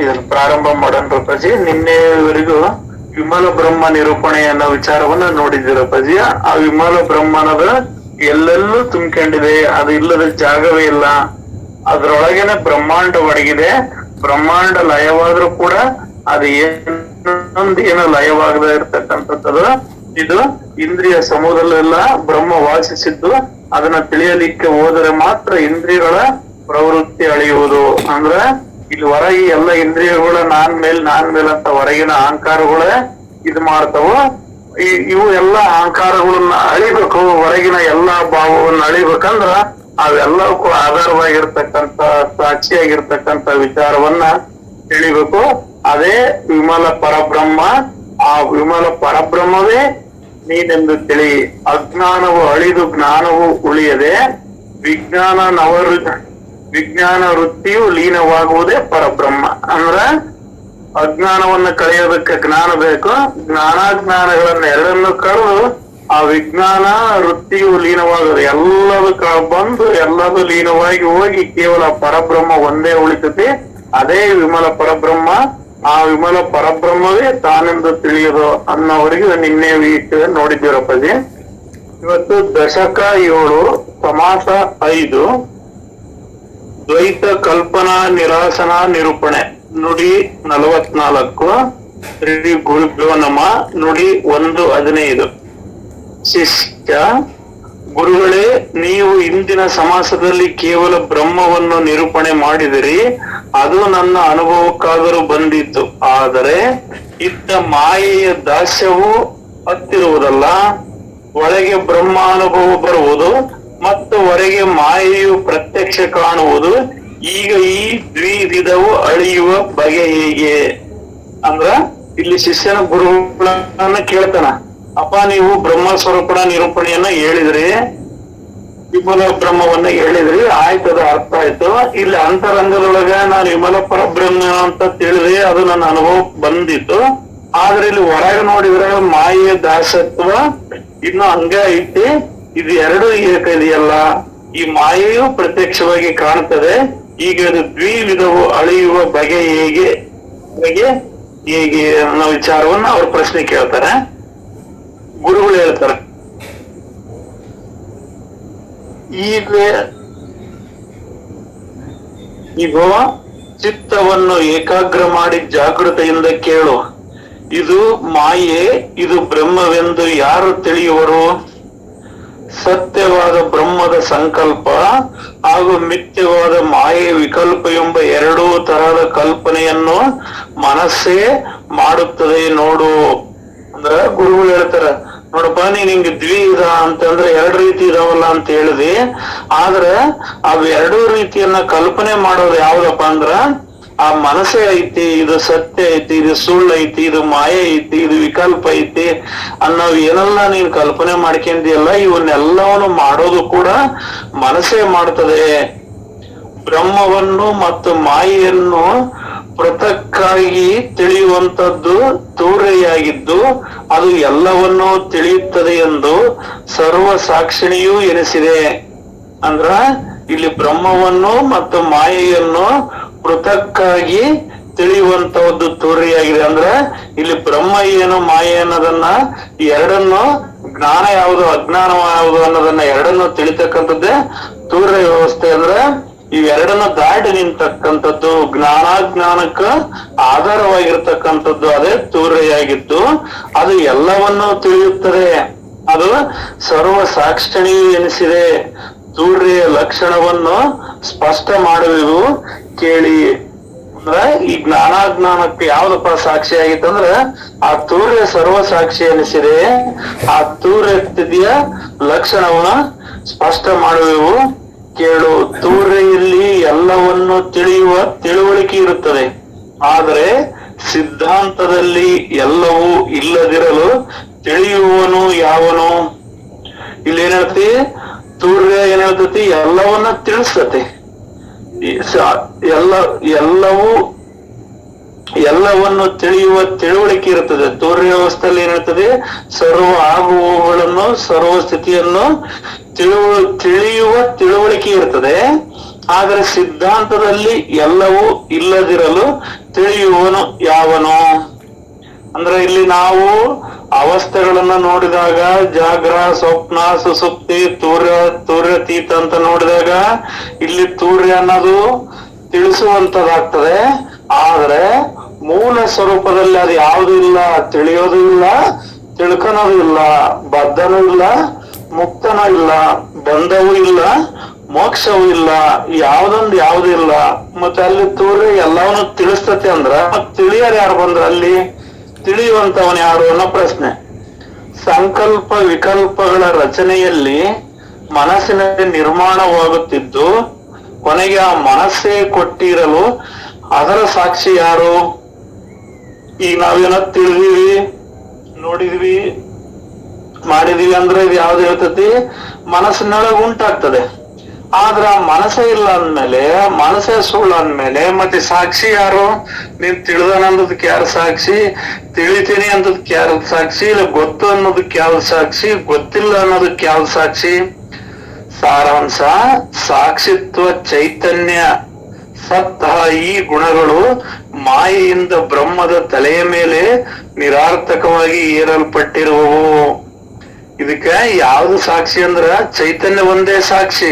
ಇದನ್ನ ಪ್ರಾರಂಭ ಮಾಡೋಣ ರೂಪಾಜಿ. ನಿನ್ನೆವರೆಗೂ ವಿಮಲ ಬ್ರಹ್ಮ ನಿರೂಪಣೆ ಅನ್ನೋ ವಿಚಾರವನ್ನ ನೋಡಿದ್ದೀರ ರೂಪಾಜಿ. ಆ ವಿಮಲ ಬ್ರಹ್ಮನದ ಎಲ್ಲೆಲ್ಲೂ ತುಂಬಿಕೊಂಡಿದೆ. ಅದು ಇಲ್ಲದ ಜಾಗವೇ ಇಲ್ಲ. ಅದ್ರೊಳಗೇನೆ ಬ್ರಹ್ಮಾಂಡ ಒಡಗಿದೆ ಬ್ರಹ್ಮಾಂಡ ಲಯವಾದ್ರೂ ಕೂಡ ಅದು ಏನೊಂದು ಏನೋ ಲಯವಾಗದೆ ಇರ್ತಕ್ಕಂಥದ್ದು ಇದು ಇಂದ್ರಿಯ ಸಮೂಹದಲ್ಲೆಲ್ಲ ಬ್ರಹ್ಮ ವಾಸಿಸಿದ್ದು, ಅದನ್ನ ತಿಳಿಯಲಿಕ್ಕೆ ಹೋದರೆ ಮಾತ್ರ ಇಂದ್ರಿಯಗಳ ಪ್ರವೃತ್ತಿ ಅಳಿಯುವುದು. ಅಂದ್ರ ಇಲ್ಲಿ ಹೊರಗೆ ಎಲ್ಲ ಇಂದ್ರಿಯಗಳ ನಾನ್ ಮೇಲ್ ನಾನ್ ಮೇಲ್ ಅಂತ ಹೊರಗಿನ ಅಹಂಕಾರಗಳೇ ಇದು ಮಾಡ್ತಾವ ಇವು ಎಲ್ಲ ಅಹಂಕಾರಗಳನ್ನ ಅಳಿಬೇಕು, ಹೊರಗಿನ ಎಲ್ಲಾ ಭಾವವನ್ನ ಅಳಿಬೇಕಂದ್ರ ಅವೆಲ್ಲವಕ್ಕೂ ಆಧಾರವಾಗಿರ್ತಕ್ಕಂತ ಸಾಕ್ಷಿಯಾಗಿರ್ತಕ್ಕಂತ ವಿಚಾರವನ್ನ ತಿಳಿಬೇಕು. ಅದೇ ವಿಮಲ ಪರಬ್ರಹ್ಮ, ಆ ವಿಮಲ ಪರಬ್ರಹ್ಮವೇ ನೀನೆಂದು ತಿಳಿ. ಅಜ್ಞಾನವು ಅಳಿದು ಜ್ಞಾನವು ಉಳಿಯದೆ ವಿಜ್ಞಾನ ನವರು ವಿಜ್ಞಾನ ವೃತ್ತಿಯು ಲೀನವಾಗುವುದೇ ಪರಬ್ರಹ್ಮ. ಅಂದ್ರ ಅಜ್ಞಾನವನ್ನ ಕಳೆಯೋದಕ್ಕೆ ಜ್ಞಾನ ಬೇಕು, ಜ್ಞಾನಾಜ್ಞಾನಗಳನ್ನ ಎರಡನ್ನು ಕಳೆದು ಆ ವಿಜ್ಞಾನ ವೃತ್ತಿಯು ಲೀನವಾಗುವುದು ಎಲ್ಲದು ಬಂದು ಎಲ್ಲದು ಲೀನವಾಗಿ ಹೋಗಿ ಕೇವಲ ಪರಬ್ರಹ್ಮ ಒಂದೇ ಉಳಿತತಿ ಅದೇ ವಿಮಲ ಪರಬ್ರಹ್ಮ, ಆ ವಿಮಲ ಪರಬ್ರಹ್ಮವೇ ತಾನೆಂದು ತಿಳಿಯೋದು ಅನ್ನೋವರೆಗೆ ನಿನ್ನೆ ವಿಷಯ ನೋಡಿದ್ದೀರಪ್ಪಾಜಿ. ಇವತ್ತು ದಶಕ ಏಳು ಸಮಾಸ ಐದು. ದ್ವೈತ ಕಲ್ಪನಾ ನಿರಾಸನ ನಿರೂಪಣೆ. ನುಡಿ ನಲವತ್ನಾಲ್ಕು ಶ್ರೀ ಗುರುಭ್ಯೋ ನಮ, ನುಡಿ ಒಂದು ಹದಿನೈದು. ಶಿಷ್ಯ, ಗುರುಗಳೇ, ನೀವು ಇಂದಿನ ಸಮಾಸದಲ್ಲಿ ಕೇವಲ ಬ್ರಹ್ಮವನ್ನು ನಿರೂಪಣೆ ಮಾಡಿದಿರಿ, ಅದು ನನ್ನ ಅನುಭವಕ್ಕಾದರೂ ಬಂದಿತ್ತು. ಆದರೆ ಇದ್ದ ಮಾಯೆಯ ದಾಸ್ಯವು ಹತ್ತಿರುವುದಲ್ಲ, ಒಳಗೆ ಬ್ರಹ್ಮ ಅನುಭವ ಬರುವುದು ಮತ್ತು ಹೊರಗೆ ಮಾಯೆಯು ಪ್ರತ್ಯಕ್ಷ ಕಾಣುವುದು, ಈಗ ಈ ದ್ವಿವಿಧವು ಅಳಿಯುವ ಬಗೆ ಹೇಗೆ? ಅಂದ್ರ, ಇಲ್ಲಿ ಶಿಷ್ಯನ ಗುರುಗಳನ್ನ ಕೇಳ್ತಾನ, ಅಪ್ಪ, ನೀವು ಬ್ರಹ್ಮ ಸ್ವರೂಪಣ ನಿರೂಪಣೆಯನ್ನ ಹೇಳಿದ್ರಿ, ವಿಮಲ ಬ್ರಹ್ಮವನ್ನ ಹೇಳಿದ್ರಿ ಆಯ್ತದ ಅರ್ಥ ಆಯ್ತು. ಇಲ್ಲಿ ಅಂತರಂಗದೊಳಗ ನಾನು ವಿಮಲ ಪರಬ್ರಹ್ಮ ಅಂತ ತಿಳಿದ್ರಿ ಅದು ನನ್ನ ಅನುಭವ ಬಂದಿತ್ತು. ಆದ್ರೆ ಇಲ್ಲಿ ಹೊರಗೆ ನೋಡಿದ್ರೆ ಮಾಯೆ ದಾಸತ್ವ ಇನ್ನು ಹಂಗ ಐತಿ. ಇದು ಎರಡು ಏಕದೆಯಲ್ಲ ಈ ಮಾಯೆಯು ಪ್ರತ್ಯಕ್ಷವಾಗಿ ಕಾಣುತ್ತದೆ ಈಗ ಅದು ದ್ವಿವಿಧವು ಅಳಿಯುವ ಬಗೆ ಹೇಗೆ ಬಗೆ ಹೇಗೆ ಅನ್ನೋ ವಿಚಾರವನ್ನ ಅವ್ರ ಪ್ರಶ್ನೆ ಕೇಳ್ತಾರೆ. ಗುರುಗಳು ಹೇಳ್ತಾರೆ. ಈಗ ಈಗ ಚಿತ್ತವನ್ನು ಏಕಾಗ್ರ ಮಾಡಿ ಜಾಗೃತೆಯಿಂದ ಕೇಳು. ಇದು ಮಾಯೆ, ಇದು ಬ್ರಹ್ಮವೆಂದು ಯಾರು ತಿಳಿಯುವರು? ಸತ್ಯವಾದ ಬ್ರಹ್ಮದ ಸಂಕಲ್ಪ ಹಾಗೂ ಮಿಥ್ಯವಾದ ಮಾಯೆ ವಿಕಲ್ಪ ಎಂಬ ಎರಡೂ ತರಹದ ಕಲ್ಪನೆಯನ್ನು ಮನಸ್ಸೇ ಮಾಡುತ್ತದೆ ನೋಡು ಅಂದ್ರ ಗುರುಗಳು ಹೇಳ್ತಾರ. ನೋಡಪ್ಪ, ನೀನ್ ಹಿಂಗ್ ಇದ ಅಂತಂದ್ರೆ ಎರಡ್ ರೀತಿ ಇದಾವಲ್ಲ ಅಂತ ಹೇಳಿದಿ. ಆದ್ರ ಅವ್ ಎರಡೂ ರೀತಿಯನ್ನ ಕಲ್ಪನೆ ಮಾಡೋದು ಯಾವ್ದಪ್ಪ ಅಂದ್ರ ಆ ಮನಸ್ಸೇ ಐತಿ, ಇದು ಸತ್ಯ ಐತಿ, ಇದು ಸುಳ್ಳು ಐತಿ, ಇದು ಮಾಯೆ ಐತಿ, ಇದು ವಿಕಲ್ಪ ಐತಿ ಅನ್ನೋ ಏನೆಲ್ಲ ನೀನ್ ಕಲ್ಪನೆ ಮಾಡ್ಕೊಂಡಿಯಲ್ಲ, ಇವನ್ನೆಲ್ಲವನ್ನು ಮಾಡೋದು ಕೂಡ ಮನಸ್ಸೇ ಮಾಡ್ತದೆ. ಬ್ರಹ್ಮವನ್ನು ಮತ್ತು ಮಾಯೆಯನ್ನು ಪೃಥಕ್ಕಾಗಿ ತಿಳಿಯುವಂತದ್ದು ತೂರೆಯಾಗಿದ್ದು, ಅದು ಎಲ್ಲವನ್ನೂ ತಿಳಿಯುತ್ತದೆ ಎಂದು ಸರ್ವ ಸಾಕ್ಷಿಣಿಯೂ ಎನಿಸಿದೆ. ಅಂದ್ರ, ಇಲ್ಲಿ ಬ್ರಹ್ಮವನ್ನು ಮತ್ತು ಮಾಯೆಯನ್ನು ಪೃಥಕ್ಕಾಗಿ ಒಂದು ತೂರೆಯಾಗಿದೆ ಅಂದ್ರೆ ಇಲ್ಲಿ ಬ್ರಹ್ಮ ಏನು, ಮಾಯೆ ಅನ್ನೋದನ್ನ ಎರಡನ್ನು ಜ್ಞಾನ ಯಾವುದು ಅಜ್ಞಾನ ಯಾವುದು ಅನ್ನೋದನ್ನ ಎರಡನ್ನು ತಿಳಿತಕ್ಕಂಥದ್ದೇ ತೂರ್ಯ ವ್ಯವಸ್ಥೆ ಅಂದ್ರೆ ಇವೆರಡನ್ನ ದಾಟಿ ನಿಂತಕ್ಕಂಥದ್ದು ಜ್ಞಾನಾಜ್ಞಾನಕ್ಕ ಆಧಾರವಾಗಿರ್ತಕ್ಕಂಥದ್ದು ಅದೇ ತೂರೆಯಾಗಿದ್ದು ಅದು ಎಲ್ಲವನ್ನೂ ತಿಳಿಯುತ್ತದೆ. ಅದು ಸರ್ವ ಸಾಕ್ಷಣಿ ಎನಿಸಿದೆ. ಸೂರ್ಯ ಲಕ್ಷಣವನ್ನು ಸ್ಪಷ್ಟ ಮಾಡುವೆವು ಕೇಳಿ. ಅಂದ್ರ ಈ ಜ್ಞಾನಾಜ್ಞಾನಕ್ಕೆ ಯಾವ್ದಪ್ಪ ಸಾಕ್ಷಿ ಆಗಿತ್ತಂದ್ರ ಆ ತೂರ್ಯ ಸರ್ವ ಸಾಕ್ಷಿ ಅನಿಸಿದೆ ಆ ತೂರ್ಯ ಲಕ್ಷಣವನ್ನ ಸ್ಪಷ್ಟ ಮಾಡುವೆವು. ಕೇಳು ತೂರ್ಯಲ್ಲಿ ಎಲ್ಲವನ್ನು ತಿಳಿಯುವ ತಿಳುವಳಿಕೆ ಇರುತ್ತದೆ. ಆದರೆ ಸಿದ್ಧಾಂತದಲ್ಲಿ ಎಲ್ಲವೂ ಇಲ್ಲದಿರಲು ತಿಳಿಯುವನು ಯಾವನು? ಇಲ್ಲಿ ತೂರ್ಯ ಏನ್ ಹೇಳ್ತತಿ? ಎಲ್ಲವನ್ನ ತಿಳಿಸ್ತತಿ. ಎಲ್ಲ, ಎಲ್ಲವೂ, ಎಲ್ಲವನ್ನು ತಿಳಿಯುವ ತಿಳುವಳಿಕೆ ಇರುತ್ತದೆ ತೂರ್ಯ ವ್ಯವಸ್ಥೆಯಲ್ಲಿ ಏನಿರ್ತದೆ ಸರ್ವ ಆಗುವವುಗಳನ್ನು, ಸರ್ವ ಸ್ಥಿತಿಯನ್ನು ತಿಳುವ, ತಿಳಿಯುವ ತಿಳುವಳಿಕೆ ಇರ್ತದೆ. ಆದರೆ ಸಿದ್ಧಾಂತದಲ್ಲಿ ಎಲ್ಲವೂ ಇಲ್ಲದಿರಲು ತಿಳಿಯುವನು ಯಾವನು? ಅಂದ್ರೆ ಇಲ್ಲಿ ನಾವು ಅವಸ್ಥೆಗಳನ್ನ ನೋಡಿದಾಗ ಜಾಗ್ರ, ಸ್ವಪ್ನ, ಸುಸುಪ್ತಿ, ತೂರ್ಯ, ತೂರ್ಯತೀತ ಅಂತ ನೋಡಿದಾಗ ಇಲ್ಲಿ ತೂರ್ಯ ಅನ್ನೋದು ತಿಳಿಸುವಂತದಾಗ್ತದೆ. ಆದ್ರೆ ಮೂಲ ಸ್ವರೂಪದಲ್ಲಿ ಅದು ಯಾವುದು ಇಲ್ಲ, ತಿಳಿಯೋದು ಇಲ್ಲ ತಿಳ್ಕೊನೋದು ಇಲ್ಲ, ಬದ್ಧನೂ ಇಲ್ಲ, ಮುಕ್ತನೂ ಇಲ್ಲ, ಬಂಧವೂ ಇಲ್ಲ, ಮೋಕ್ಷವೂ ಇಲ್ಲ, ಯಾವ್ದೊಂದು ಯಾವ್ದು ಇಲ್ಲ. ಮತ್ತೆ ಅಲ್ಲಿ ತೂರ್ಯ ಎಲ್ಲವನ್ನೂ ತಿಳಿಸ್ತತಿ ಅಂದ್ರ ಮತ್ ತಿಳಿಯೋರು ಯಾರು ಬಂದ್ರ ಅಲ್ಲಿ? ತಿಳಿಯುವಂತವನ್ ಯಾರು ಅನ್ನೋ ಪ್ರಶ್ನೆ. ಸಂಕಲ್ಪ ವಿಕಲ್ಪಗಳ ರಚನೆಯಲ್ಲಿ ಮನಸ್ಸಿನಲ್ಲಿ ನಿರ್ಮಾಣವಾಗುತ್ತಿದ್ದು, ಕೊನೆಗೆ ಆ ಮನಸ್ಸೇ ಕೊಟ್ಟಿರಲು ಅದರ ಸಾಕ್ಷಿ ಯಾರು? ಈಗ ನಾವೇನ ತಿಳಿದೀವಿ ನೋಡಿದ್ವಿ, ಮಾಡಿದೀವಿ ಅಂದ್ರೆ ಇದು ಯಾವ್ದು ಹೇಳ್ತತಿ? ಮನಸ್ಸಿನೊಳಗೆ ಉಂಟಾಗ್ತದೆ. ಆದ್ರ ಮನಸ್ಸೇ ಇಲ್ಲ ಅಂದ್ಮೇಲೆ, ಮನಸ್ಸೇ ಸುಳ್ಳು ಅಂದ್ಮೇಲೆ, ಮತ್ತೆ ಸಾಕ್ಷಿ ಯಾರು? ನೀನ್ ತಿಳಿದನ ಅನ್ನೋದಕ್ಕೆ ಯಾರು ಸಾಕ್ಷಿ? ತಿಳಿತೀನಿ ಅನ್ನೋದಕ್ಕೆ ಯಾರು ಸಾಕ್ಷಿ? ಇಲ್ಲ ಗೊತ್ತು ಅನ್ನೋದಕ್ಕೆ ಯಾವ್ದು ಸಾಕ್ಷಿ? ಗೊತ್ತಿಲ್ಲ ಅನ್ನೋದಕ್ಕೆ ಯಾವ್ದು ಸಾಕ್ಷಿ? ಸಾರಾಂಶ, ಸಾಕ್ಷಿತ್ವ, ಚೈತನ್ಯ, ಸತ್ತ ಈ ಗುಣಗಳು ಮಾಯೆಯಿಂದ ಬ್ರಹ್ಮದ ತಲೆಯ ಮೇಲೆ ನಿರಾರ್ಥಕವಾಗಿ ಏರಲ್ಪಟ್ಟಿರುವವು. ಇದಕ್ಕ ಯಾವ್ದು ಸಾಕ್ಷಿ ಅಂದ್ರ ಚೈತನ್ಯ ಒಂದೇ ಸಾಕ್ಷಿ.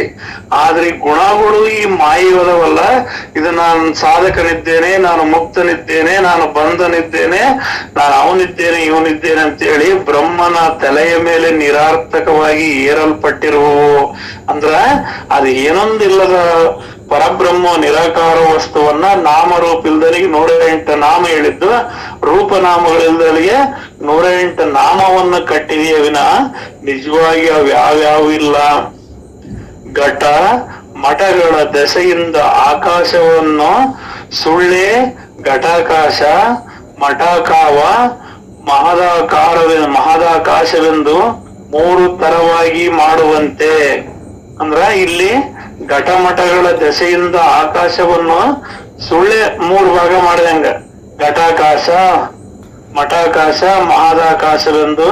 ಆದ್ರೆ ಗುಣಗಳು ಈ ಮಾಯವದವಲ್ಲ ಇದು ನಾನು ಸಾಧಕನಿದ್ದೇನೆ, ನಾನು ಮುಕ್ತನಿದ್ದೇನೆ, ನಾನು ಬಂಧನಿದ್ದೇನೆ, ನಾನು ಅವನಿದ್ದೇನೆ, ಇವನಿದ್ದೇನೆ ಅಂತೇಳಿ ಬ್ರಹ್ಮನ ತಲೆಯ ಮೇಲೆ ನಿರಾರ್ಥಕವಾಗಿ ಏರಲ್ಪಟ್ಟಿರುವವು. ಅಂದ್ರ ಅದು ಏನೊಂದಿಲ್ಲದ ಪರಬ್ರಹ್ಮ ನಿರಾಕಾರ ವಸ್ತುವನ್ನ ನಾಮರೂಪಿಲ್ದ ನಾಮ ಹೇಳಿದ್ದು, ರೂಪನಾಮಗಳಿಂದಲಿಗೆ ನೂರ ಎಂಟು ನಾಮವನ್ನು ಕಟ್ಟಿದೆಯ ವಿನ ನಿಜವಾಗಿ ಅವು ಯಾವ್ಯಾವು ಇಲ್ಲ. ಘಟ, ಮಠಗಳ ದೆಸೆಯಿಂದ ಆಕಾಶವನ್ನು ಸುಳ್ಳೆ, ಘಟಾಕಾಶ, ಮಠಾಕಾವ ಮಹದಾಕಾರವೆ ಮಹದಾಕಾಶವೆಂದು ಮೂರು ತರವಾಗಿ ಮಾಡುವಂತೆ. ಅಂದ್ರ ಇಲ್ಲಿ ಘಟಮಠಗಳ ದೆಸೆಯಿಂದ ಆಕಾಶವನ್ನು ಸುಳ್ಳೆ ಮೂರು ಭಾಗ ಮಾಡಿದಂಗ ಘಟಾಕಾಶ, ಮಠಾಕಾಶ ಮಹದಾಕಾಶವೆಂದು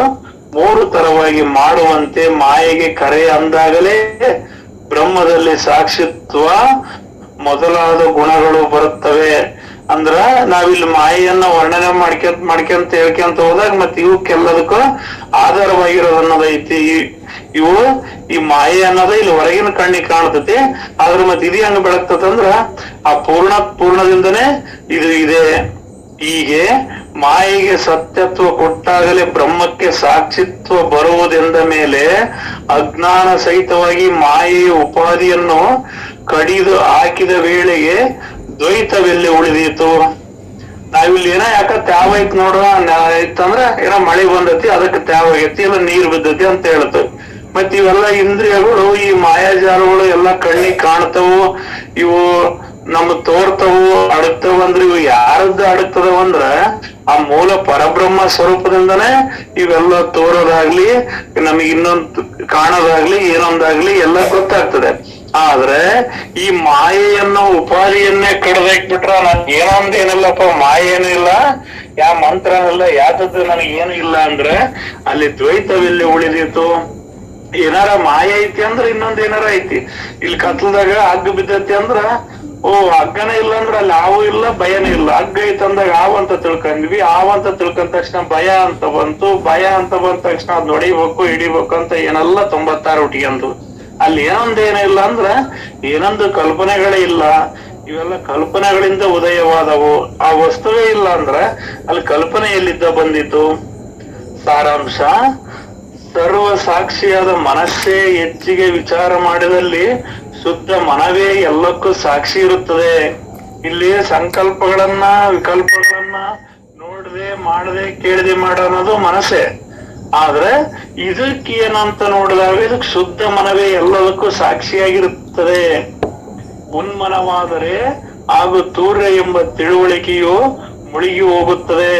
ಮೂರು ತರವಾಗಿ ಮಾಡುವಂತೆ ಮಾಯೆಗೆ ಕರೆ ಅಂದಾಗಲೇ ಬ್ರಹ್ಮದಲ್ಲಿ ಸಾಕ್ಷಿತ್ವ ಮೊದಲಾದ ಗುಣಗಳು ಬರುತ್ತವೆ. ಅಂದ್ರ ನಾವಿಲ್ಲಿ ಮಾಯೆಯನ್ನ ವರ್ಣನೆ ಮಾಡ್ಕೊಂತ ಮಾಡ್ಕೊಂತ ಹೇಳ್ಕೊಂತ ಹೋದಾಗ ಮತ್ತೆ ಇವಕ್ಕೆಲ್ಲದಕ್ಕೂ ಆಧಾರವಾಗಿರೋದು ಅನ್ನೋದೈತಿ ಇವು ಈ ಮಾಯೆ ಅನ್ನೋದ ಇಲ್ಲಿ ಹೊರಗಿನ ಕಣ್ಣಿಗೆ ಕಾಣ್ತತಿ. ಆದ್ರ ಮತ್ತೆ ಇದು ಹೆಂಗ್ ಬೆಳಗ್ತದಂದ್ರ ಆ ಪೂರ್ಣ, ಪೂರ್ಣದಿಂದನೇ ಇದು ಇದೆ. ಹೀಗೆ ಮಾಯಿಗೆ ಸತ್ಯತ್ವ ಕೊಟ್ಟಾಗಲೇ ಬ್ರಹ್ಮಕ್ಕೆ ಸಾಕ್ಷಿತ್ವ ಬರುವುದೆಂದ ಮೇಲೆ ಅಜ್ಞಾನ ಸಹಿತವಾಗಿ ಮಾಯೆಯ ಉಪಾಧಿಯನ್ನು ಕಡಿದು ಹಾಕಿದ ವೇಳೆಗೆ ದ್ವೈತವೆಲ್ಲಿ ಉಳಿದೀತು? ನಾವಿಲ್ಲಿ ಏನ ಯಾಕ ತ್ಯಾವ ಐತ್ ನೋಡ್ರ ಇತ್ತಂದ್ರ ಏನೋ ಮಳೆ ಬಂದತಿ, ಅದಕ್ಕೆ ತ್ಯಾವ ಆಗೈತಿ, ಇಲ್ಲ ನೀರ್ ಬಿದ್ದತಿ ಅಂತ ಹೇಳ್ತೇವೆ ಮತ್ ಇವೆಲ್ಲ ಇಂದ್ರಿಯಗಳು, ಈ ಮಾಯಾಜಾಲಗಳು ಎಲ್ಲ ಕಣ್ಣಿಗೆ ಕಾಣ್ತವು. ಇವು ನಮ್ ತೋರ್ತವು ಅಡಗ್ತವ ಅಂದ್ರೆ ಇವು ಯಾರದ್ದ ಅಡಗ್ತದವ ಅಂದ್ರ ಆ ಮೂಲ ಪರಬ್ರಹ್ಮ ಸ್ವರೂಪದಿಂದನೇ ಇವೆಲ್ಲ ತೋರೋದಾಗ್ಲಿ, ನಮಗ್ ಇನ್ನೊಂದು ಕಾಣೋದಾಗ್ಲಿ, ಏನೊಂದಾಗ್ಲಿ ಎಲ್ಲ ಗೊತ್ತಾಗ್ತದೆ. ಆದ್ರೆ ಈ ಮಾಯೆಯನ್ನು ಉಪಾಧಿಯನ್ನೇ ಕಡ್ದಾಕ್ಬಿಟ್ರ ನನ್ ಏನೊಂದ್ ಏನಿಲ್ಲಪ್ಪ, ಮಾಯೇನು ಇಲ್ಲ, ಯಾ ಮಂತ್ರ ಇಲ್ಲ ಯಾತದ್ದು ನನಗೆ ಏನು ಇಲ್ಲ ಅಂದ್ರೆ ಅಲ್ಲಿ ದ್ವೈತವೆಲ್ಲಿ ಉಳಿದಿತ್ತು ಏನಾರ ಮಾಯ ಐತಿ ಅಂದ್ರ ಇನ್ನೊಂದ್ ಏನಾರ ಐತಿ. ಇಲ್ಲಿ ಕತ್ಲದಾಗ ಹಗ್ಗ ಬಿದ್ದೈತಿ ಅಂದ್ರ ಓ, ಹಗ್ಗನೇ ಇಲ್ಲ ಅಂದ್ರೆ ಅಲ್ಲಿ ಹಾವು ಇಲ್ಲ, ಭಯನೇ ಇಲ್ಲ. ಹಗ್ಗ ಅಂದಾಗ ಹಾವು ಅಂತ ತಿಳ್ಕೊಂಡ್ವಿ. ಹಾವು ಅಂತ ತಿಳ್ಕೊಂಡ ತಕ್ಷಣ ಭಯ ಅಂತ ಬಂತು. ಭಯ ಅಂತ ಬಂದ ತಕ್ಷಣ ಅದ್ ಹೊಡಿಬೇಕು ಹಿಡಿಬೇಕು ಅಂತ ಏನೆಲ್ಲ ತೊಂಬತ್ತಾರು ಹುಟ್ಟಿಗೆಂದು. ಅಲ್ಲಿ ಏನೊಂದ್ ಏನಿಲ್ಲ ಅಂದ್ರ ಏನೊಂದು ಕಲ್ಪನೆಗಳೇ ಇಲ್ಲ. ಇವೆಲ್ಲ ಕಲ್ಪನೆಗಳಿಂದ ಉದಯವಾದವು. ಆ ವಸ್ತುವೇ ಇಲ್ಲ ಅಂದ್ರ ಅಲ್ಲಿ ಕಲ್ಪನೆ ಎಲ್ಲಿದ್ದ ಬಂದಿತ್ತು ಸಾರಾಂಶ. ಸರ್ವ ಸಾಕ್ಷಿಯಾದ ಮನಸ್ಸೇ ಹೆಚ್ಚಿಗೆ ವಿಚಾರ ಮಾಡಿದಲ್ಲಿ ಶುದ್ಧ ಮನವೇ ಎಲ್ಲಕ್ಕೂ ಸಾಕ್ಷಿ ಇರುತ್ತದೆ. ಇಲ್ಲಿ ಸಂಕಲ್ಪಗಳನ್ನ, ವಿಕಲ್ಪಗಳನ್ನ ನೋಡದೆ, ಮಾಡದೆ, ಕೇಳದೆ ಅನ್ನೋದು ಮನಸ್ಸೇ. ಆದ್ರೆ ಇದಕ್ಕೆ ಏನಂತ ನೋಡಿದಾಗ ಇದಕ್ಕೆ ಶುದ್ಧ ಮನವೇ ಎಲ್ಲದಕ್ಕೂ ಸಾಕ್ಷಿಯಾಗಿರುತ್ತದೆ. ಉನ್ಮನವಾದರೆ ಹಾಗೂ ತೂರ್ಯ ಎಂಬ ತಿಳುವಳಿಕೆಯು ಮುಳುಗಿ ಹೋಗುತ್ತದೆ.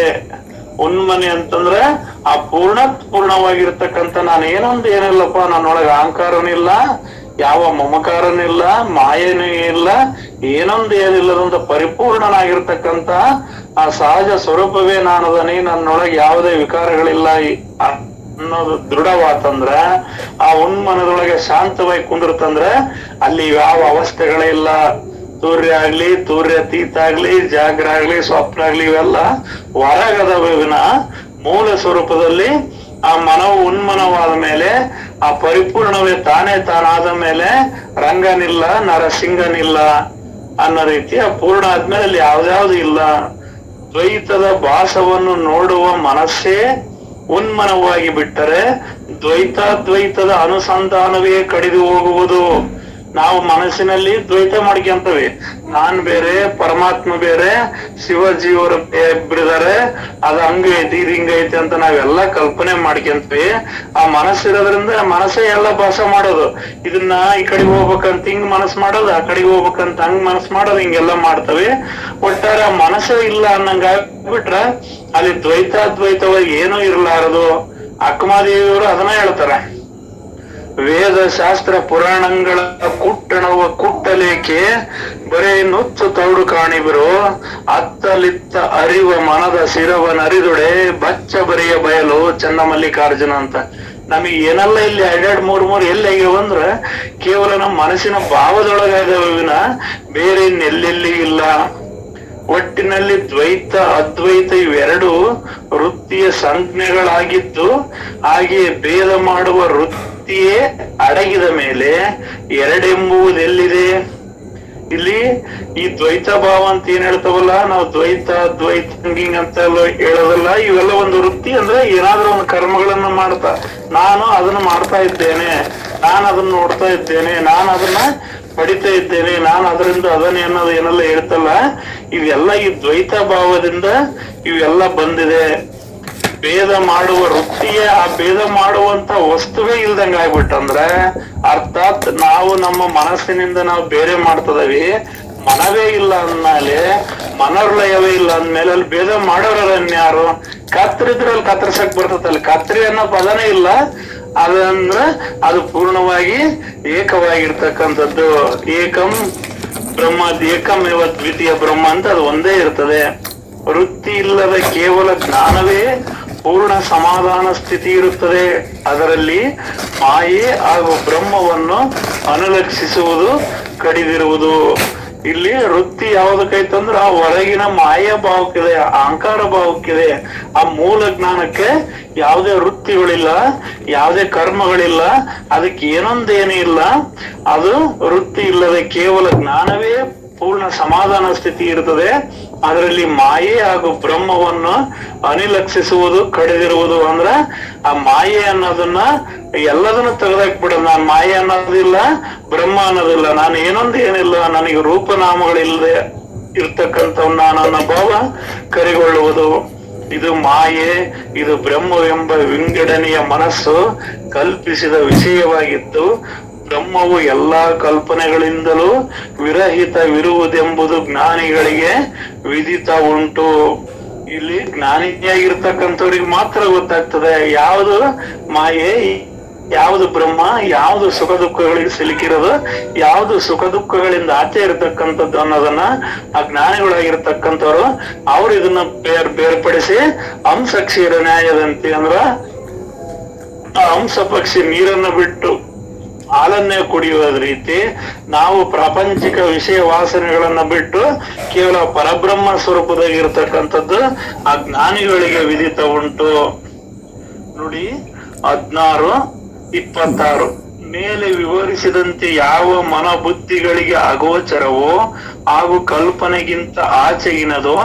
ಉನ್ಮನೆ ಅಂತಂದ್ರೆ ಆ ಪೂರ್ಣ ಪೂರ್ಣವಾಗಿರ್ತಕ್ಕಂಥ ನಾನು ಏನೊಂದು ಏನಿಲ್ಲಪ್ಪ, ನನ್ನೊಳಗೆ ಅಹಂಕಾರನಿಲ್ಲ ಯಾವ ಮಮಕಾರನಿಲ್ಲ, ಮಾಯನೂ ಇಲ್ಲ, ಏನೊಂದು ಏನಿಲ್ಲದಂತ ಪರಿಪೂರ್ಣನಾಗಿರ್ತಕ್ಕಂತ ಆ ಸಹಜ ಸ್ವರೂಪವೇ ನಾನದನಿ, ನನ್ನೊಳಗೆ ಯಾವುದೇ ವಿಕಾರಗಳಿಲ್ಲ ಅನ್ನೋದು ದೃಢವಾತಂದ್ರ, ಆ ಉನ್ಮನದೊಳಗೆ ಶಾಂತವಾಗಿ ಕುಂದಿರ್ತಂದ್ರ, ಅಲ್ಲಿ ಯಾವ ಅವಸ್ಥೆಗಳೇ ಇಲ್ಲ ತೂರ್ಯ ಆಗ್ಲಿ ತೂರ್ಯತೀತ ಆಗ್ಲಿ, ಜಾಗ್ರ ಆಗ್ಲಿ, ಸ್ವಪ್ನ ಆಗ್ಲಿ, ಇವೆಲ್ಲ ಹೊರಗದ ವಿನ ಮೂಲ ಸ್ವರೂಪದಲ್ಲಿ ಆ ಮನವು ಉನ್ಮನವಾದ ಮೇಲೆ ಆ ಪರಿಪೂರ್ಣವೇ ತಾನೇ ತಾನಾದ ಮೇಲೆ ರಂಗನಿಲ್ಲ ನರಸಿಂಗನಿಲ್ಲ ಅನ್ನೋ ರೀತಿ ಪೂರ್ಣ ಆದ್ಮೇಲೆ ಅಲ್ಲಿ ಯಾವ್ದಾವ್ದು ಇಲ್ಲ. ದ್ವೈತದ ಭಾಸವನ್ನು ನೋಡುವ ಮನಸ್ಸೇ ಉನ್ಮನವಾಗಿ ಬಿಟ್ಟರೆ ದ್ವೈತಾದ್ವೈತದ ಅನುಸಂಧಾನವೇ ಕಡಿದು ಹೋಗುವುದು. ನಾವು ಮನಸ್ಸಿನಲ್ಲಿ ದ್ವೈತ ಮಾಡ್ಕೊಂತವಿ. ನಾನ್ ಬೇರೆ, ಪರಮಾತ್ಮ ಬೇರೆ, ಶಿವಜಿಯವರು ಹಂಗ ಅದ ಇದ್ ಹಿಂಗ ಐತಿ ಅಂತ ನಾವೆಲ್ಲ ಕಲ್ಪನೆ ಮಾಡ್ಕೊಂತೀವಿ. ಆ ಮನಸ್ಸಿರೋದ್ರಿಂದ ಮನಸ್ಸೇ ಎಲ್ಲ ಭಾಸ ಮಾಡೋದು. ಇದನ್ನ ಈ ಕಡೆಗೆ ಹೋಗ್ಬೇಕಂತ ಹಿಂಗ್ ಮನಸ್ ಮಾಡೋದು, ಆ ಕಡೆಗೆ ಹೋಗ್ಬೇಕಂತ ಹಂಗ್ ಮನಸ್ಸು ಮಾಡೋದು, ಹಿಂಗೆಲ್ಲಾ ಮಾಡ್ತವಿ. ಒಟ್ಟಾರೆ ಮನಸ್ಸೇ ಇಲ್ಲ ಅನ್ನಂಗ ಆಗ್ಬಿಟ್ರ ಅಲ್ಲಿ ದ್ವೈತ ದ್ವೈತಾದ್ವೈತವಾಗಿ ಏನೂ ಇರ್ಲಾರದು. ಅಕ್ಕಮಾದೇವಿಯವರು ಅದನ್ನ ಹೇಳ್ತಾರೆ. ವೇದ ಶಾಸ್ತ್ರ ಪುರಾಣಗಳ ಕುಟ್ಟಣವ ಕುಟ್ಟಲೇಕೆ? ಬರೇ ನುಚ್ಚು ತೌಡು ಕಾಣಿಬರು. ಅತ್ತಲಿತ್ತ ಅರಿವ ಮನದ ಸಿರವ ನರಿದುಡೆ ಬಚ್ಚ ಬರೆಯ ಬಯಲು ಚನ್ನಮಲ್ಲಿಕಾರ್ಜುನ ಅಂತ. ನಮಗೆ ಏನೆಲ್ಲ ಇಲ್ಲಿ ಎರಡೆರಡು ಮೂರ್ ಮೂರ್ ಎಲ್ಲಿ ಆಗ್ಯಾವ ಅಂದ್ರ ಕೇವಲ ನಮ್ಮ ಮನಸ್ಸಿನ ಭಾವದೊಳಗಾದವಿನ ವಿನ. ಬೇರೆ ಇನ್ನೆಲ್ಲೆಲ್ಲಿ ಇಲ್ಲ. ಒಟ್ಟಿನಲ್ಲಿ ದ್ವೈತ, ಅದ್ವೈತ ಇವೆರಡು ವೃತ್ತಿಯ ಸಂಜ್ಞೆಗಳಾಗಿದ್ದು ಹಾಗೆಯೇ ಭೇದ ಮಾಡುವ ವೃತ್ತಿಯೇ ಅಡಗಿದ ಮೇಲೆ ಎರಡೆಂಬುವುದೆಲ್ಲಿದೆ ಇಲ್ಲಿ ಈ ದ್ವೈತ ಭಾವ ಅಂತ ಏನ್ ಹೇಳ್ತಾವಲ್ಲ, ನಾವು ದ್ವೈತ ದ್ವೈತ ಹಂಗಿಂಗ್ ಅಂತ ಹೇಳೋದಲ್ಲ, ಇವೆಲ್ಲ ಒಂದು ವೃತ್ತಿ ಅಂದ್ರೆ ಏನಾದ್ರೂ ಒಂದು ಕರ್ಮಗಳನ್ನ ಮಾಡ್ತಾ, ನಾನು ಅದನ್ನ ಮಾಡ್ತಾ ಇದ್ದೇನೆ, ನಾನು ಅದನ್ನ ನೋಡ್ತಾ ಇದ್ದೇನೆ, ನಾನು ಅದನ್ನ ಪಡಿತಾ ಇದ್ದೇನೆ, ನಾನು ಅದರಿಂದ ಅದನ್ನೇ ಅನ್ನೋದು ಏನೆಲ್ಲ ಹೇಳ್ತಲ್ಲ, ಇವೆಲ್ಲ ಈ ದ್ವೈತ ಭಾವದಿಂದ ಇವೆಲ್ಲ ಬಂದಿದೆ. ಭೇದ ಮಾಡುವ ವೃತ್ತಿಯೇ, ಆ ಭೇದ ಮಾಡುವಂತ ವಸ್ತುವೇ ಇಲ್ದಂಗ ಆಗ್ಬಿಟ್ಟಂದ್ರೆ ಅರ್ಥಾತ್ ನಾವು ನಮ್ಮ ಮನಸ್ಸಿನಿಂದ ನಾವು ಬೇರೆ ಮಾಡ್ತದವಿ. ಮನವೇ ಇಲ್ಲ ಅಂದ್ಮೇಲೆ, ಮನರ್ಲಯವೇ ಇಲ್ಲ ಅಂದ್ಮೇಲೆ ಅಲ್ಲಿ ಭೇದ ಮಾಡೋರನ್ಯಾರು ಕತ್ರಿದ್ರೆ ಅಲ್ಲಿ ಕತ್ತರಿಸಕ್ ಬರ್ತದಲ್ಲ ಕತ್ರಿ ಅನ್ನೋ ಪದನೇ ಇಲ್ಲ. ಅದಂದ್ರ ಅದು ಪೂರ್ಣವಾಗಿ ಏಕವಾಗಿರ್ತಕ್ಕಂಥದ್ದು. ಏಕಂ ಬ್ರಹ್ಮ ಏಕಮೇವ ದ್ವಿತೀಯ ಬ್ರಹ್ಮ ಅಂತ ಅದು ಒಂದೇ ಇರ್ತದೆ. ವೃತ್ತಿ ಇಲ್ಲದ ಕೇವಲ ಜ್ಞಾನವೇ ಪೂರ್ಣ ಸಮಾಧಾನ ಸ್ಥಿತಿ ಇರುತ್ತದೆ. ಅದರಲ್ಲಿ ಮಾಯೆ ಹಾಗೂ ಬ್ರಹ್ಮವನ್ನು ಅನುಲಕ್ಷಿಸುವುದು ಕಡಿದಿರುವುದು. ಇಲ್ಲಿ ವೃತ್ತಿ ಯಾವ್ದಕ್ಕೈತಂದ್ರ ಆ ಹೊರಗಿನ ಮಾಯ ಭಾವಕ್ಕಿದೆ ಅಹಂಕಾರ ಭಾವಕ್ಕಿದೆ, ಆ ಮೂಲ ಜ್ಞಾನಕ್ಕೆ ಯಾವುದೇ ವೃತ್ತಿಗಳಿಲ್ಲ, ಯಾವುದೇ ಕರ್ಮಗಳಿಲ್ಲ, ಅದಕ್ಕೆ ಏನೊಂದೇನೂ ಇಲ್ಲ. ಅದು ವೃತ್ತಿ ಇಲ್ಲದೆ ಕೇವಲ ಜ್ಞಾನವೇ ಪೂರ್ಣ ಸಮಾಧಾನ ಸ್ಥಿತಿ ಇರ್ತದೆ. ಅದರಲ್ಲಿ ಮಾಯೆ ಹಾಗೂ ಬ್ರಹ್ಮವನ್ನು ಅನಿಲಕ್ಷಿಸುವುದು ಕಡಿದಿರುವುದು ಅಂದ್ರ ಆ ಮಾಯೆ ಅನ್ನೋದನ್ನ ಎಲ್ಲದನ್ನು ತೆಗೆದಾಕ್ಬಿಡ. ನಾನ್ ಮಾಯೆ ಅನ್ನೋದಿಲ್ಲ, ಬ್ರಹ್ಮ ಅನ್ನೋದಿಲ್ಲ. ನಾನು ಏನೊಂದು ಏನಿಲ್ಲ, ನನಗೆ ರೂಪನಾಮಗಳಿಲ್ಲದೆ ಇರ್ತಕ್ಕಂಥ ನಾನನ್ನ ಭಾವ ಕರಿಗೊಳ್ಳುವುದು. ಇದು ಮಾಯೆ, ಇದು ಬ್ರಹ್ಮವೆಂಬ ವಿಂಗಡನೆಯ ಮನಸ್ಸು ಕಲ್ಪಿಸಿದ ವಿಷಯವಾಗಿದ್ದು ಬ್ರಹ್ಮವು ಎಲ್ಲಾ ಕಲ್ಪನೆಗಳಿಂದಲೂ ವಿರಹಿತವಿರುವುದೆಂಬುದು ಜ್ಞಾನಿಗಳಿಗೆ ವಿಧಿತ ಉಂಟು. ಇಲ್ಲಿ ಜ್ಞಾನಿಯಾಗಿರ್ತಕ್ಕಂಥವ್ರಿಗೆ ಮಾತ್ರ ಗೊತ್ತಾಗ್ತದೆ ಯಾವುದು ಮಾಯೆ, ಯಾವುದು ಬ್ರಹ್ಮ, ಯಾವುದು ಸುಖ ದುಃಖಗಳಿಗೆ ಸಿಲುಕಿರೋದು, ಯಾವುದು ಸುಖ ದುಃಖಗಳಿಂದ ಆಚೆ ಇರತಕ್ಕಂಥದ್ದು ಅನ್ನೋದನ್ನ ಆ ಜ್ಞಾನಿಗಳಾಗಿರ್ತಕ್ಕಂಥವ್ರು ಅವ್ರು ಇದನ್ನ ಬೇರ್, ಬೇರ್ಪಡಿಸಿ ಹಂಸ ಕ್ಷೀರ ನ್ಯಾಯದಂತೆ ಅಂದ್ರ ಆ ಹಂಸ ಪಕ್ಷಿ ನೀರನ್ನ ಬಿಟ್ಟು ಹಾಲನ್ನೇ ಕುಡಿಯುವ ರೀತಿ ನಾವು ಪ್ರಾಪಂಚಿಕ ವಿಷಯ ವಾಸನೆಗಳನ್ನ ಬಿಟ್ಟು ಕೇವಲ ಪರಬ್ರಹ್ಮ ಸ್ವರೂಪದಾಗಿರ್ತಕ್ಕಂಥದ್ದು ಆ ಜ್ಞಾನಿಗಳಿಗೆ ವಿಧಿತ ಉಂಟು. ನೋಡಿ, ಹದ್ನಾರು, ಇಪ್ಪತ್ತಾರು. ಮೇಲೆ ವಿವರಿಸಿದಂತೆ ಯಾವ ಮನಬುದ್ಧಿಗಳಿಗೆ ಅಗೋಚರವೋ ಹಾಗೂ ಕಲ್ಪನೆಗಿಂತ ಆಚೆಗಿನದೋ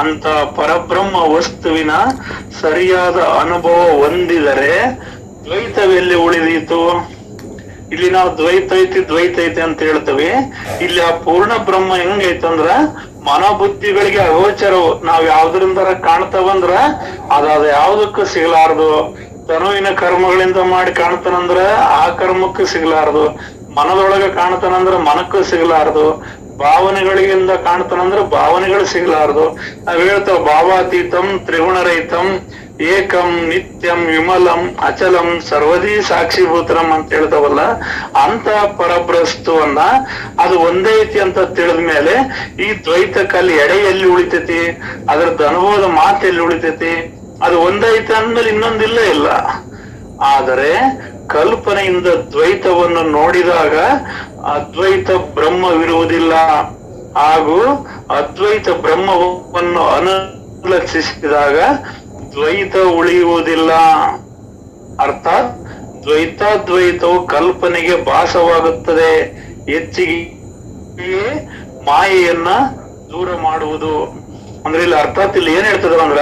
ಅಂತ ಪರಬ್ರಹ್ಮ ವಸ್ತುವಿನ ಸರಿಯಾದ ಅನುಭವ ಹೊಂದಿದರೆ ದ್ವೈತವೆಲ್ಲಿ ಉಳಿದೀತು? ಇಲ್ಲಿ ನಾವು ದ್ವೈತ ಐತಿ ದ್ವೈತ ಐತಿ ಅಂತ ಹೇಳ್ತೇವೆ. ಇಲ್ಲಿ ಆ ಪೂರ್ಣ ಬ್ರಹ್ಮ ಹೆಂಗೈತಂದ್ರ ಮನೋಬುದ್ಧಿಗಳಿಗೆ ಅಗೋಚರವು. ನಾವ್ ಯಾವ್ದ್ರಿಂದ ಕಾಣ್ತಾವಂದ್ರ ಅದಾದ ಯಾವ್ದಕ್ಕೂ ಸಿಗಲಾರದು. ತನುವಿನ ಕರ್ಮಗಳಿಂದ ಮಾಡಿ ಕಾಣ್ತಾನಂದ್ರ ಆ ಕರ್ಮಕ್ಕೂ ಸಿಗಲಾರದು. ಮನದೊಳಗ ಕಾಣ್ತಾನಂದ್ರ ಮನಕ್ಕೂ ಸಿಗಲಾರದು. ಭಾವನೆಗಳಿಂದ ಕಾಣ್ತಾನಂದ್ರ ಭಾವನೆಗಳು ಸಿಗಲಾರದು. ನಾವ್ ಹೇಳ್ತಾವ ಭಾವಾತೀತಂ ತ್ರಿಗುಣರಹಿತಂ. ಏಕಂ ನಿತ್ಯಂ ವಿಮಲಂ ಅಚಲಂ ಸರ್ವದಿ ಸಾಕ್ಷಿಭೂತರಂ ಅಂತ ಹೇಳ್ತಾವಲ್ಲ, ಅಂತ ಪರಬ್ರಸ್ತುವನ್ನ ಅದು. ಒಂದೇ ಐತಿ ಅಂತ ತಿಳಿದ ಮೇಲೆ ಈ ದ್ವೈತಕ್ಕಲ್ಲಿ ಎಡೆ ಎಲ್ಲಿ ಉಳಿತೈತಿ ಅದ್ರದ್ದು ಅನುಭವದ ಮಾತು ಎಲ್ಲಿ ಉಳಿತೈತಿ. ಅದು ಒಂದೇ ಐತಿ ಅಂದ್ಮೇಲೆ ಇನ್ನೊಂದಿಲ್ಲ ಇಲ್ಲ. ಆದರೆ ಕಲ್ಪನೆಯಿಂದ ದ್ವೈತವನ್ನು ನೋಡಿದಾಗ ಅದ್ವೈತ ಬ್ರಹ್ಮವಿರುವುದಿಲ್ಲ. ಹಾಗೂ ಅದ್ವೈತ ಬ್ರಹ್ಮವನ್ನು ಅನುಲಕ್ಷಿಸಿದಾಗ ದ್ವೈತ ಉಳಿಯುವುದಿಲ್ಲ. ಅರ್ಥಾತ್ ದ್ವೈತ ದ್ವೈತವು ಕಲ್ಪನೆಗೆ ಭಾಸವಾಗುತ್ತದೆ. ಹೆಚ್ಚಿಗೆ ಮಾಯೆಯನ್ನ ದೂರ ಮಾಡುವುದು. ಅಂದ್ರೆ ಇಲ್ಲಿ ಅರ್ಥಾತ್ ಇಲ್ಲಿ ಏನ್ ಹೇಳ್ತದ ಅಂದ್ರ,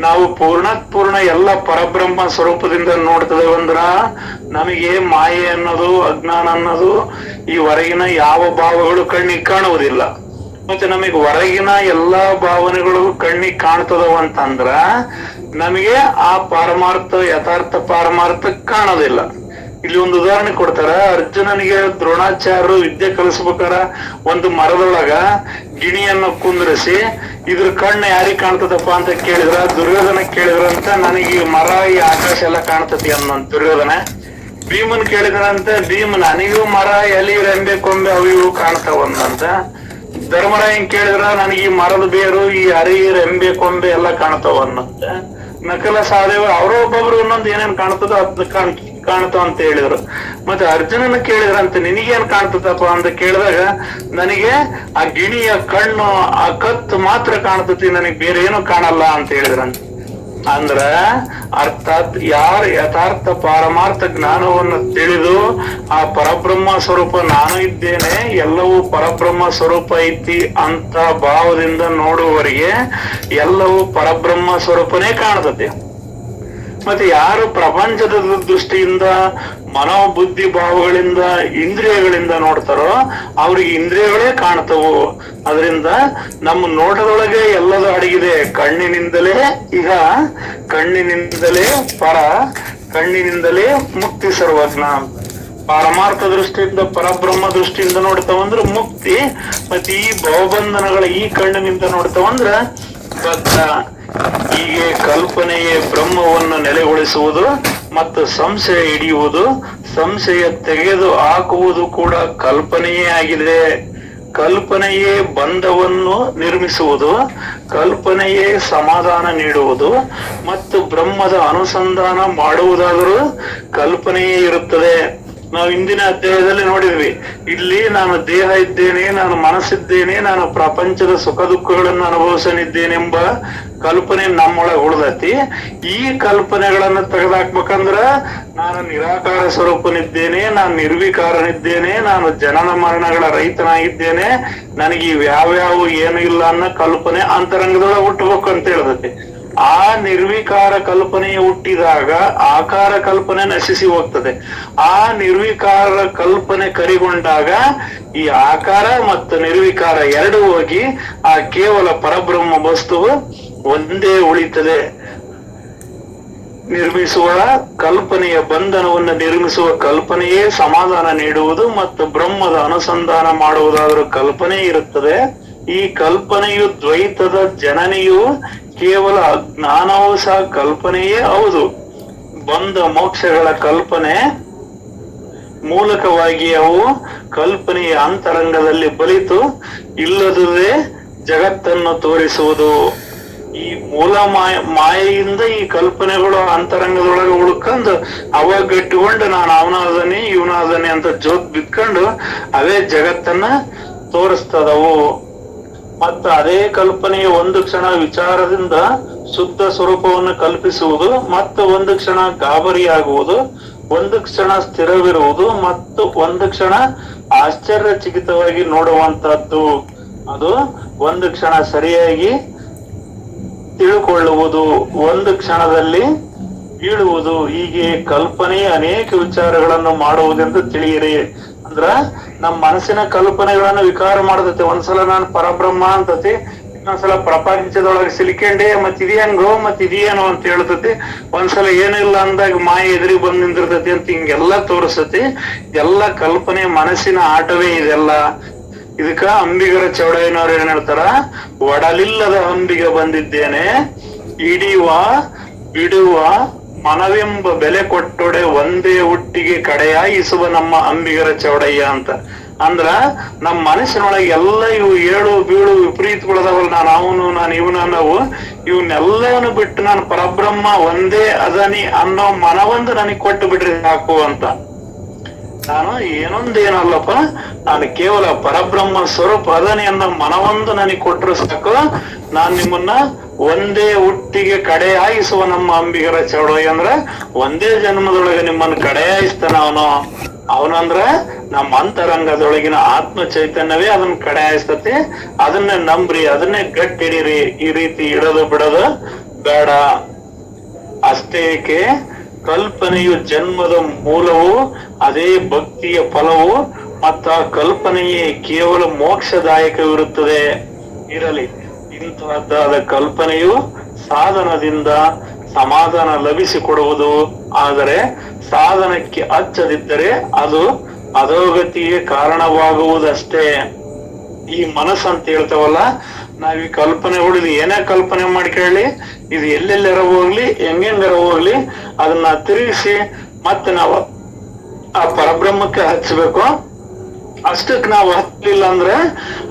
ನಾವು ಪೂರ್ಣ ಪೂರ್ಣ ಎಲ್ಲ ಪರಬ್ರಹ್ಮ ಸ್ವರೂಪದಿಂದ ನೋಡ್ತದೆ ಅಂದ್ರ, ನಮಗೆ ಮಾಯೆ ಅನ್ನೋದು, ಅಜ್ಞಾನ ಅನ್ನೋದು ಈ ಹೊರಗಿನ ಯಾವ ಭಾವಗಳು ಕಣ್ಣಿಗೆ ಕಾಣುವುದಿಲ್ಲ. ಮತ್ತೆ ನಮಗ್ ಹೊರಗಿನ ಎಲ್ಲಾ ಭಾವನೆಗಳು ಕಣ್ಣಿಗೆ ಕಾಣ್ತದವ ಅಂತಂದ್ರ ನಮಗೆ ಆ ಪಾರಮಾರ್ಥ, ಯಥಾರ್ಥ ಪಾರಮಾರ್ಥ ಕಾಣೋದಿಲ್ಲ. ಇಲ್ಲಿ ಒಂದು ಉದಾಹರಣೆ ಕೊಡ್ತಾರ, ಅರ್ಜುನನಿಗೆ ದ್ರೋಣಾಚಾರ್ಯರು ವಿದ್ಯೆ ಕಲಿಸ್ಬೇಕಾರ ಒಂದು ಮರದೊಳಗ ಗಿಣಿಯನ್ನು ಕುಂದ್ರಿಸಿ, ಇದ್ರ ಕಣ್ಣು ಯಾರಿಗ್ ಕಾಣ್ತದಪ್ಪ ಅಂತ ಕೇಳಿದ್ರ, ದುರ್ಯೋಧನ ಕೇಳಿದ್ರಂತ ನನಗೆ ಈ ಮರ, ಈ ಆಕಾಶ ಎಲ್ಲ ಕಾಣ್ತತಿ ಅನ್ನೋ ದುರ್ಯೋಧನ. ಭೀಮನ್ ಕೇಳಿದ್ರಂತ ಭೀಮ್ ನನಗೂ ಮರ, ಎಲಿ, ರೆಂಬೆ, ಕೊಂಬೆ ಅವು ಇವು ಕಾಣ್ತಾವಂದಂತ ಧರ್ಮರಾಯನ್ ಕೇಳಿದ್ರ, ನನಗೆ ಈ ಮರದ ಬೇರು, ಈ ಹರಿ ರೆಂಬೆ ಕೊಂಬೆ ಎಲ್ಲ ಕಾಣ್ತಾವ ಅನ್ನಂತೆ ನಕಲ ಸಹದೇವ ಅವರ ಒಬ್ಬೊಬ್ರು ಒಂದೊಂದು ಏನೇನ್ ಕಾಣ್ತದ ಅದ್ ಕಾಣ್, ಕಾಣ್ತಾವ ಅಂತ ಹೇಳಿದ್ರು. ಮತ್ತೆ ಅರ್ಜುನನ ಕೇಳಿದ್ರಂತ, ನಿನಗೇನ್ ಕಾಣ್ತದಪ್ಪ? ಅಂತ ಕೇಳಿದಾಗ, ನನಗೆ ಆ ಗಿಣಿಯ ಕಣ್ಣು, ಆ ಕತ್ತು ಮಾತ್ರ ಕಾಣ್ತತಿ, ನನಗೆ ಬೇರೆ ಏನು ಕಾಣಲ್ಲ ಅಂತ ಹೇಳಿದ್ರಂತೆ. ಅಂದ್ರ ಅರ್ಥಾತ್ ಯಾರ ಯಥಾರ್ಥ ಪಾರಮಾರ್ಥ ಜ್ಞಾನವನ್ನು ತಿಳಿದು ಆ ಪರಬ್ರಹ್ಮ ಸ್ವರೂಪ ನಾನು ಇದ್ದೇನೆ, ಎಲ್ಲವೂ ಪರಬ್ರಹ್ಮ ಸ್ವರೂಪ ಐತಿ ಅಂತ ಭಾವದಿಂದ ನೋಡುವವರಿಗೆ ಎಲ್ಲವೂ ಪರಬ್ರಹ್ಮ ಸ್ವರೂಪನೇ ಕಾಣ್ತದೆ ಮತ್ತೆ ಯಾರು ಪ್ರಪಂಚದ ದೃಷ್ಟಿಯಿಂದ, ಮನೋಬುದ್ಧಿ ಭಾವಗಳಿಂದ, ಇಂದ್ರಿಯಗಳಿಂದ ನೋಡ್ತಾರೋ ಅವ್ರಿಗೆ ಇಂದ್ರಿಯಗಳೇ ಕಾಣ್ತವು. ಅದರಿಂದ ನಮ್ಮ ನೋಟದೊಳಗೆ ಎಲ್ಲದೂ ಅಡಗಿದೆ. ಕಣ್ಣಿನಿಂದಲೇ ಈಗ, ಕಣ್ಣಿನಿಂದಲೇ ಪರ, ಕಣ್ಣಿನಿಂದಲೇ ಮುಕ್ತಿ ಸರ್ವಜ್ಞ. ಪರಮಾರ್ಥ ದೃಷ್ಟಿಯಿಂದ, ಪರಬ್ರಹ್ಮ ದೃಷ್ಟಿಯಿಂದ ನೋಡ್ತಾವಂದ್ರ ಮುಕ್ತಿ, ಮತ್ತೆ ಈ ಭವಬಂಧನಗಳ ಈ ಕಣ್ಣಿನಿಂದ ನೋಡ್ತಾವಂದ್ರ ಬದ್ಧ ಹೀಗೆ ಕಲ್ಪನೆಯೇ ಬ್ರಹ್ಮವನ್ನು ನೆಲೆಗೊಳಿಸುವುದು ಮತ್ತು ಸಂಶಯ ಹಿಡಿಯುವುದು, ಸಂಶಯ ತೆಗೆದು ಹಾಕುವುದು ಕೂಡ ಕಲ್ಪನೆಯೇ ಆಗಿದೆ. ಕಲ್ಪನೆಯೇ ಬಂಧವನ್ನು ನಿರ್ಮಿಸುವುದು, ಕಲ್ಪನೆಯೇ ಸಮಾಧಾನ ನೀಡುವುದು ಮತ್ತು ಬ್ರಹ್ಮದ ಅನುಸಂಧಾನ ಮಾಡುವುದಾದರೂ ಕಲ್ಪನೆಯೇ ಇರುತ್ತದೆ. ನಾವು ಇಂದಿನ ಅಧ್ಯಾಯದಲ್ಲಿ ನೋಡಿದ್ವಿ. ಇಲ್ಲಿ ನಾನು ದೇಹ ಇದ್ದೇನೆ, ನಾನು ಮನಸ್ಸಿದ್ದೇನೆ, ನಾನು ಪ್ರಪಂಚದ ಸುಖ ದುಃಖಗಳನ್ನು ಅನುಭವಿಸನಿದ್ದೇನೆಂಬ ಕಲ್ಪನೆ ನಮ್ಮೊಳಗೆ ಉಳ್ದತಿ. ಈ ಕಲ್ಪನೆಗಳನ್ನ ತೆಗೆದಾಕ್ಬೇಕಂದ್ರ ನಾನು ನಿರಾಕಾರ ಸ್ವರೂಪನಿದ್ದೇನೆ, ನಾನು ನಿರ್ವಿಕಾರನಿದ್ದೇನೆ, ನಾನು ಜನನ ಮರಣಗಳ ರೈತನಾಗಿದ್ದೇನೆ. ನನಗೆ ಇವ್ಯಾವ್ಯಾವ ಏನು ಇಲ್ಲ ಅನ್ನೋ ಕಲ್ಪನೆ ಅಂತರಂಗದೊಳಗೆ ಹುಟ್ಟಬೇಕು ಅಂತ ಹೇಳ್ದತಿ. ಆ ನಿರ್ವಿಕಾರ ಕಲ್ಪನೆ ಹುಟ್ಟಿದಾಗ ಆಕಾರ ಕಲ್ಪನೆ ನಶಿಸಿ ಹೋಗ್ತದೆ. ಆ ನಿರ್ವಿಕಾರ ಕಲ್ಪನೆ ಕರಿಗೊಂಡಾಗ ಈ ಆಕಾರ ಮತ್ತು ನಿರ್ವಿಕಾರ ಎರಡು ಹೋಗಿ ಆ ಕೇವಲ ಪರಬ್ರಹ್ಮ ವಸ್ತುವು ಒಂದೇ ಉಳಿತದೆ. ನಿರ್ಮಿಸುವ ಕಲ್ಪನೆಯ ಬಂಧನವನ್ನು ನಿರ್ಮಿಸುವ ಕಲ್ಪನೆಯೇ ಸಮಾಧಾನ ನೀಡುವುದು ಮತ್ತು ಬ್ರಹ್ಮದ ಅನುಸಂಧಾನ ಮಾಡುವುದಾದರೂ ಕಲ್ಪನೆ ಇರುತ್ತದೆ. ಈ ಕಲ್ಪನೆಯು ದ್ವೈತದ ಜನನಿಯು ಕೇವಲ ಜ್ಞಾನವೂ ಸಹ ಕಲ್ಪನೆಯೇ ಹೌದು. ಬಂದ ಮೋಕ್ಷಗಳ ಕಲ್ಪನೆ ಮೂಲಕವಾಗಿ ಅವು ಕಲ್ಪನೆಯ ಅಂತರಂಗದಲ್ಲಿ ಬಲಿತು ಇಲ್ಲದುದೇ ಜಗತ್ತನ್ನು ತೋರಿಸುವುದು. ಈ ಮೂಲ ಮಾಯ, ಮಾಯೆಯಿಂದ ಈ ಕಲ್ಪನೆಗಳು ಅಂತರಂಗದೊಳಗೆ ಉಳ್ಕೊಂಡು ಅವ ಗಟ್ಟಿಕೊಂಡು ನಾನು ಅವನಾದನೆ, ಇವನಾದನೆ ಅಂತ ಜೋತ್ ಬಿತ್ಕೊಂಡು ಅವೇ ಜಗತ್ತನ್ನ ತೋರಿಸ್ತದವು. ಮತ್ತು ಅದೇ ಕಲ್ಪನೆಯ ಒಂದು ಕ್ಷಣ ವಿಚಾರದಿಂದ ಶುದ್ಧ ಸ್ವರೂಪವನ್ನು ಕಲ್ಪಿಸುವುದು, ಮತ್ತು ಒಂದು ಕ್ಷಣ ಗಾಬರಿಯಾಗುವುದು, ಒಂದು ಕ್ಷಣ ಸ್ಥಿರವಿರುವುದು, ಮತ್ತು ಒಂದು ಕ್ಷಣ ಆಶ್ಚರ್ಯಚಕಿತವಾಗಿ ನೋಡುವಂತಹದ್ದು. ಅದು ಒಂದು ಕ್ಷಣ ಸರಿಯಾಗಿ ತಿಳ್ಕೊಳ್ಳುವುದು, ಒಂದು ಕ್ಷಣದಲ್ಲಿ ಬೀಳುವುದು. ಹೀಗೆ ಕಲ್ಪನೆ ಅನೇಕ ವಿಚಾರಗಳನ್ನು ಮಾಡುವುದೆಂದು ತಿಳಿಯಿರಿ. ಅಂದ್ರ ನಮ್ಮ ಮನಸ್ಸಿನ ಕಲ್ಪನೆಗಳನ್ನ ವಿಕಾರ ಮಾಡತೈತಿ. ಒಂದ್ಸಲ ನಾನು ಪರಬ್ರಹ್ಮ ಅಂತತಿ, ಇನ್ನೊಂದ್ಸಲ ಪ್ರಪಂಚದೊಳಗೆ ಸಿಲಿಕೆಂಡೆ ಮತ್ ಇದೇಂಗೋ ಮತ್ ಇದೇನೋ ಅಂತ ಹೇಳ್ತತಿ. ಒಂದ್ಸಲ ಏನಿಲ್ಲ ಅಂದಾಗ ಮಾಯ ಎದುರಿಗೆ ಬಂದ್ ನಿಂದಿರ್ತತಿ ಅಂತ ಹಿಂಗೆಲ್ಲಾ ತೋರಿಸತಿ ಎಲ್ಲ ಕಲ್ಪನೆ ಮನಸ್ಸಿನ ಆಟವೇ ಇದೆಲ್ಲ. ಇದಕ್ಕ ಅಂಬಿಗರ ಚೌಡಯ್ಯನವ್ರು ಏನ್ ಹೇಳ್ತಾರ? ಒಡಲಿಲ್ಲದ ಅಂಬಿಗೆ ಬಂದಿದ್ದೇನೆ, ಇಡಿಯುವ, ಬಿಡುವ ಮನವೆಂಬ ಬೆಲೆ ಕೊಟ್ಟೊಡೆ ಒಂದೇ ಹುಟ್ಟಿಗೆ ಕಡೆಯಾಯಿಸುವ ನಮ್ಮ ಅಂಬಿಗರ ಚೌಡಯ್ಯ ಅಂತ. ಅಂದ್ರ ನಮ್ಮ ಮನಸ್ಸಿನೊಳಗೆ ಎಲ್ಲ ಇವು ಏಳು ಬೀಳು ವಿಪರೀತಗಳದಾವಲ್ಲ ನಾನು, ಅವನು, ನಾನು, ಇವನು ಅನ್ನೋವು, ಇವನ್ನೆಲ್ಲವನ್ನು ಬಿಟ್ಟು ನಾನು ಪರಬ್ರಹ್ಮ ಒಂದೇ ಅದನಿ ಅನ್ನೋ ಮನವೊಂದು ನನಗೆ ಕೊಟ್ಟು ಬಿಡ್ರಿ ಸಾಕು ಅಂತ. ನಾನು ಏನೊಂದೇನಲ್ಲಪ್ಪ, ನಾನು ಕೇವಲ ಪರಬ್ರಹ್ಮ ಸ್ವರೂಪ ಅದನಿ ಅನ್ನೋ ಮನವೊಂದು ನನಗೆ ಕೊಟ್ಟರು ಸಾಕು. ನಾನ್ ನಿಮ್ಮನ್ನ ಒಂದೇ ಹುಟ್ಟಿಗೆ ಕಡೆಯಾಯಿಸುವ ನಮ್ಮ ಅಂಬಿಗರ ಚೌಡಯ್ಯ ಅಂದ್ರ ಒಂದೇ ಜನ್ಮದೊಳಗೆ ನಿಮ್ಮನ್ನ ಕಡೆಯಾಯಿಸ್ತಾನ ಅವನು. ಅವನಂದ್ರ ನಮ್ಮ ಅಂತರಂಗದೊಳಗಿನ ಆತ್ಮ ಚೈತನ್ಯವೇ ಅದನ್ನ ಕಡೆಯಾಯಿಸ್ತತಿ ಅದನ್ನ ನಂಬ್ರಿ, ಅದನ್ನೇ ಗಟ್ಟಿಡಿರಿ. ಈ ರೀತಿ ಇಡದು ಬಿಡದು ಬೇಡ. ಅಷ್ಟೇಕೆ ಕಲ್ಪನೆಯು ಜನ್ಮದ ಮೂಲವು, ಅದೇ ಭಕ್ತಿಯ ಫಲವು, ಮತ್ತ ಕಲ್ಪನೆಯೇ ಕೇವಲ ಮೋಕ್ಷದಾಯಕವಿರುತ್ತದೆ. ಇರಲಿ. ಇಂತಹದ್ದಾದ ಕಲ್ಪನೆಯು ಸಾಧನದಿಂದ ಸಮಾಧಾನ ಲಭಿಸಿಕೊಡುವುದು. ಆದರೆ ಸಾಧನಕ್ಕೆ ಹಚ್ಚದಿದ್ದರೆ ಅದು ಅಧೋಗತಿಗೆ ಕಾರಣವಾಗುವುದಷ್ಟೇ. ಈ ಮನಸ್ಸು ಅಂತ ಹೇಳ್ತಾವಲ್ಲ, ನಾವೀ ಕಲ್ಪನೆ ಹೊಡಿದು ಏನೇ ಕಲ್ಪನೆ ಮಾಡ್ಕೊಳ್ಳಿ ಇದು ಎಲ್ಲೆಲ್ಲರ ಹೋಗ್ಲಿ, ಹೆಂಗೆಂಗರ ಹೋಗ್ಲಿ, ಅದನ್ನ ತಿರುಗಿಸಿ ಮತ್ತೆ ನಾವು ಆ ಪರಬ್ರಹ್ಮಕ್ಕೆ ಹಚ್ಚಬೇಕು. ಅಷ್ಟಕ್ ನಾವ್ ಹತ್ತಲಿಲ್ಲ ಅಂದ್ರೆ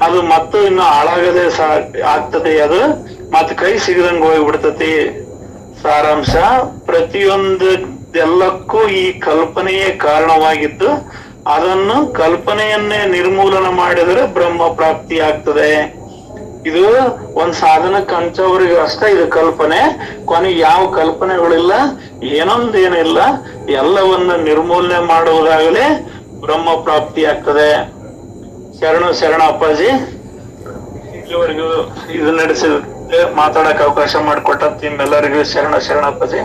ಅದು ಮತ್ತೆ ಇನ್ನು ಹಾಳಾಗದೆ ಆಗ್ತದೆ. ಅದು ಮತ್ ಕೈ ಸಿಗದಂಗ ಹೋಗ್ಬಿಡ್ತತಿ ಸಾರಾಂಶ. ಪ್ರತಿಯೊಂದು ಎಲ್ಲಕ್ಕೂ ಈ ಕಲ್ಪನೆಯೇ ಕಾರಣವಾಗಿದ್ದು ಅದನ್ನು ಕಲ್ಪನೆಯನ್ನೇ ನಿರ್ಮೂಲನ ಮಾಡಿದರೆ ಬ್ರಹ್ಮ ಪ್ರಾಪ್ತಿ ಆಗ್ತದೆ. ಇದು ಒಂದ್ ಸಾಧನ ಕಂಚವರಿಗೆ ಅಷ್ಟೇ ಇದು ಕಲ್ಪನೆ. ಕೊನೆಗೆ ಯಾವ ಕಲ್ಪನೆಗಳಿಲ್ಲ, ಏನೊಂದೇನಿಲ್ಲ, ಎಲ್ಲವನ್ನ ನಿರ್ಮೂಲನೆ ಮಾಡುವುದಾಗಲೇ ಬ್ರಹ್ಮ ಪ್ರಾಪ್ತಿ ಆಗ್ತದೆ. ಶರಣು ಶರಣ ಅಪ್ಪಾಜಿ ಇಲ್ಲಿವರೆಗೂ ಇದು ನಡೆಸಿದ ಮಾತಾಡಕ್ ಅವಕಾಶ ಮಾಡಿಕೊಟ್ಟ ನಿಮ್ಮೆಲ್ಲರಿಗೂ ಶರಣ ಶರಣ ಅಪ್ಪಾಜಿ